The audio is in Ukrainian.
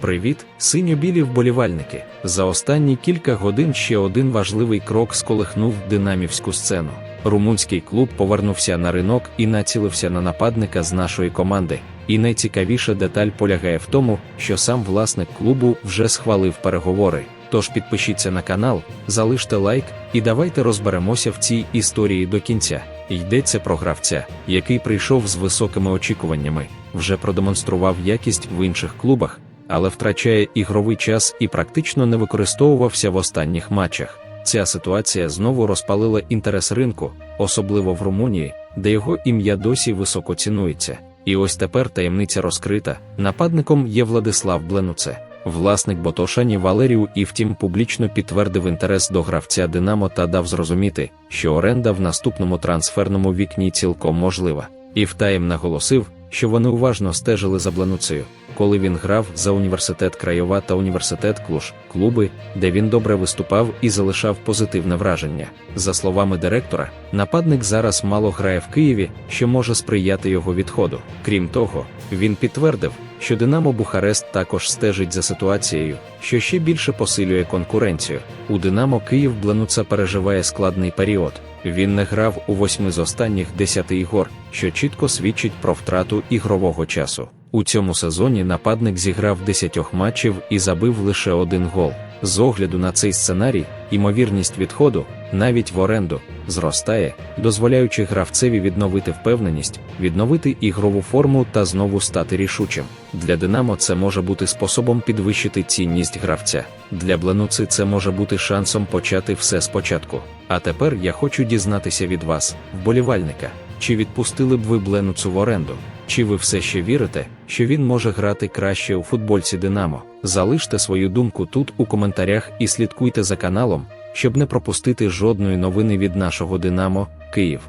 Привіт, синьо-білі вболівальники. За останні кілька годин ще один важливий крок сколихнув динамівську сцену. Румунський клуб повернувся на ринок і націлився на нападника з нашої команди. І найцікавіша деталь полягає в тому, що сам власник клубу вже схвалив переговори. Тож підпишіться на канал, залиште лайк і давайте розберемося в цій історії до кінця. Йдеться про гравця, який прийшов з високими очікуваннями, вже продемонстрував якість в інших клубах, але втрачає ігровий час і практично не використовувався в останніх матчах. Ця ситуація знову розпалила інтерес ринку, особливо в Румунії, де його ім'я досі високо цінується. І ось тепер таємниця розкрита. Нападником є Владислав Бленуце. Власник Ботошані Валерію і втім публічно підтвердив інтерес до гравця Динамо та дав зрозуміти, що оренда в наступному трансферному вікні цілком можлива. І втаєм наголосив, що вони уважно стежили за Блануцею, коли він грав за університет Крайова та університет Клуж, клуби, де він добре виступав і залишав позитивне враження. За словами директора, нападник зараз мало грає в Києві, що може сприяти його відходу. Крім того, він підтвердив, що Динамо Бухарест також стежить за ситуацією, що ще більше посилює конкуренцію. У Динамо Київ Бленуца переживає складний період. Він не грав у восьми з останніх десяти ігор, що чітко свідчить про втрату ігрового часу. У цьому сезоні нападник зіграв 10 матчів і забив лише один гол. З огляду на цей сценарій, ймовірність відходу, навіть в оренду, зростає, дозволяючи гравцеві відновити впевненість, відновити ігрову форму та знову стати рішучим. Для Динамо це може бути способом підвищити цінність гравця. Для Бленуци це може бути шансом почати все спочатку. А тепер я хочу дізнатися від вас, вболівальника, чи відпустили б ви Бленуцу в оренду? Чи ви все ще вірите, що він може грати краще у футбольці Динамо? Залиште свою думку тут у коментарях і слідкуйте за каналом, щоб не пропустити жодної новини від нашого Динамо Київ.